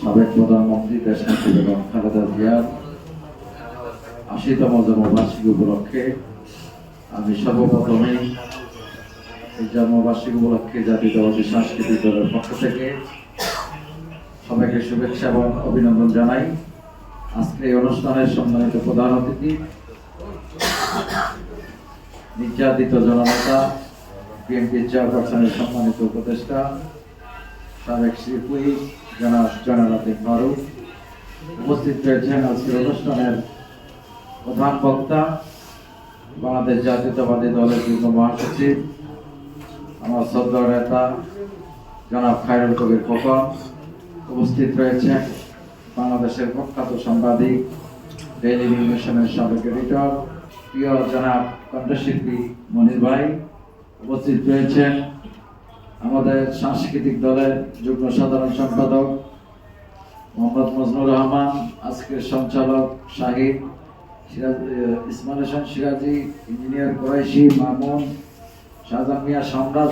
সাবেক প্রধানমন্ত্রী দেশনেত্রী বেগম খালেদা জিয়ার আশিতম জন্মবার্ষিকী উপলক্ষে আমি সর্বপ্রথমেই এই জন্মবার্ষিকী উপলক্ষে জাতীয়তাবাদী সাংস্কৃতিক দলের পক্ষ থেকে সবাইকে শুভেচ্ছা এবং অভিনন্দন জানাই। আজকে এই অনুষ্ঠানের সম্মানিত প্রধান অতিথি, নির্যাতিত জননেতা বিএনপি চেয়ারপারসনের সম্মানিত উপদেষ্টা সাবেক শিল্পী জনাব জনালাতে ফারুক, উপস্থিত রয়েছেন আজকের অনুষ্ঠানের প্রধান বক্তা, বাংলাদেশ জাতীয়তাবাদী দলের যুগ্ম মহাসচিব, আমার শ্রদ্ধা নেতা জনাব খায়রুল কবির খোকন, উপস্থিত রয়েছেন বাংলাদেশের প্রখ্যাত সাংবাদিক ডেইলি মিশনের সাবেক এডিটর প্রিয় জনাব কণ্ঠশিল্পী মনির ভাই, উপস্থিত রয়েছেন আমাদের সাংস্কৃতিক দলের যুগ্ম সাধারণ সম্পাদক মোহাম্মদ মজনুর রহমান, আজকের সঞ্চালক শাহিদ সিরাজ ইসমাইল হোসেন সিরাজি, ইঞ্জিনিয়ার কোরাইশি মামুন শাহজাহ মিয়া সম্রাট